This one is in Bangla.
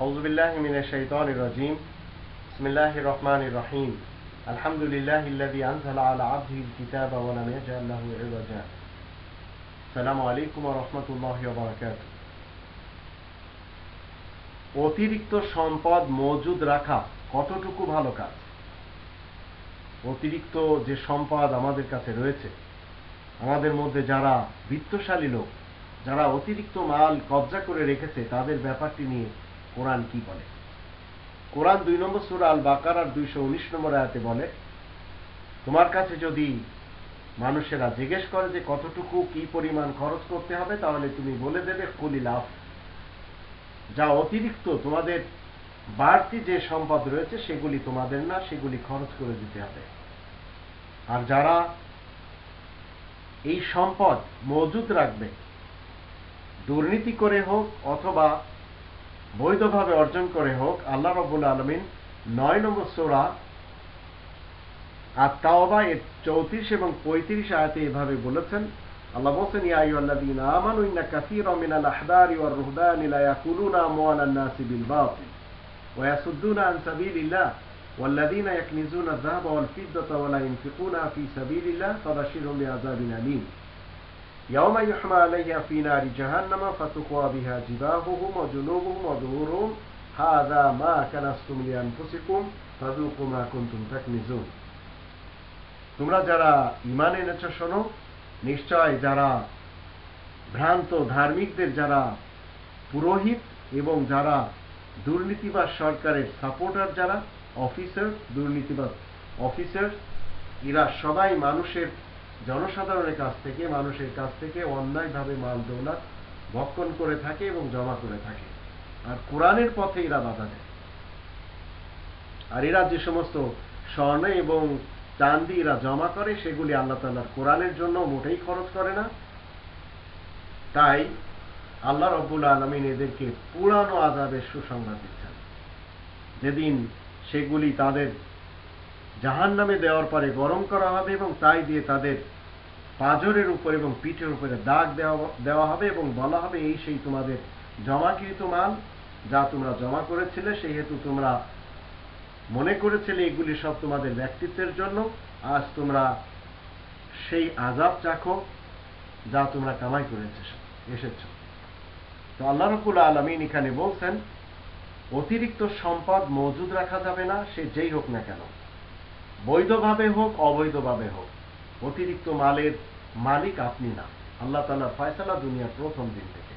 أعوذ بالله من الشيطان الرجيم بسم الله الرحمن الرحيم الحمد لله الذي أنزل على عبده الكتاب ولم يجعل له عوجا السلام عليكم ورحمة الله وبركاته অতিরিক্ত সম্পদ মজুদ রাখা কতটুকু ভালো কাজ অতিরিক্ত যে সম্পদ আমাদের কাছে রয়েছে আমাদের মধ্যে যারা বিত্তশালী লোক যারা অতিরিক্ত মাল কবজা করে রেখেছে তাদের ব্যাপারটি নিয়ে কোরআন কি বলে? কোরআন দুই নম্বর সুরা আল বাকার আর দুইশো উনিশ নম্বর আয়াতে বলে, তোমার কাছে যদি মানুষেরা জিজ্ঞেস করে যে কতটুকু কি পরিমাণ খরচ করতে হবে, তাহলে তুমি বলে দেবে কুলিলাফ যা অতিরিক্ত তোমাদের বাড়তি যে সম্পদ রয়েছে, সেগুলি তোমাদের না, সেগুলি খরচ করে দিতে হবে। আর যারা এই সম্পদ মজুদ রাখবে, দুর্নীতি করে হোক অথবা বৈধভাবে অর্জন করে হোক আল্লাহ রবুল আলমিন নয় নম্বর সোরা আর তাওবা এর চৌত্রিশ এবং পঁয়ত্রিশ আয়াতে এভাবে বলেছেন আল্লাহ বলছেন ইয়া আইয়ুহাল্লাযীন আমানু ইন্না কাসীরাম মিনাল আহবারি ওয়ার রুহবানি লা ইয়াকুলুনা আমওয়ালান নাসি বিল বাতিল ওয়া ইয়াসুদ্দুনা আন সাবিলিল্লাহ والذين يكنزون الذهب والفضة ولا ينفقونها في سبيل الله فبشرهم بعذاب أليم يوم يحمى عليها في نار جهنم فتقوى بها جباههم وجنوبهم وظهورهم هذا ما كنستم لأنفسكم فذوقوا ما كنتم تكنزون তোমরা যারা ইমান এনেছ শোনো নিশ্চয় যারা ভ্রান্ত ধার্মিকদের যারা পুরোহিত এবং যারা দুর্নীতিবাজ সরকারের সাপোর্টার যারা অফিসার দুর্নীতিবাজ অফিসার এরা সবাই মানুষের জনসাধারণের কাছ থেকে, মানুষের কাছ থেকে অন্যায়ভাবে মাল, দৌলত ভক্ষণ করে থাকে এবং জমা করে থাকে। আর কোরআনের পথে এরা বাধা দেয়। আর এরা যে সমস্ত স্বর্ণ এবং চান্দি এরা জমা করে, সেগুলি আল্লাহ তাল্লাহ কোরআনের জন্য মোটেই খরচ করে না। তাই আল্লাহ রব্বুল আলমিন এদেরকে পুরানো আজাবের সুসংবাদ দিচ্ছেন। যেদিন সেগুলি তাদের জাহান নামে দেওয়ার পরে গরম করা হবে এবং তাই দিয়ে তাদের পাজরের উপর এবং পিঠের উপরে দাগ দেওয়া দেওয়া হবে এবং বলা হবে, এই সেই তোমাদের জমাকৃত মাল যা তোমরা জমা করেছিলে সেই হেতু তোমরা মনে করেছিলে এগুলি সব তোমাদের ব্যক্তিত্বের জন্য। আজ তোমরা সেই আজাব চাখো যা তোমরা কামাই করে এসেছ। তো আল্লাহ রকুল আলমিন এখানে বলছেন, অতিরিক্ত সম্পদ মজুদ রাখা যাবে না, সে যেই হোক না কেন। বৈধভাবে হোক, অবৈধভাবে হোক, অতিরিক্ত মালের মালিক আপনি না। আল্লাহ তালা ফয়সালা দুনিয়ার প্রথম দিন থেকে।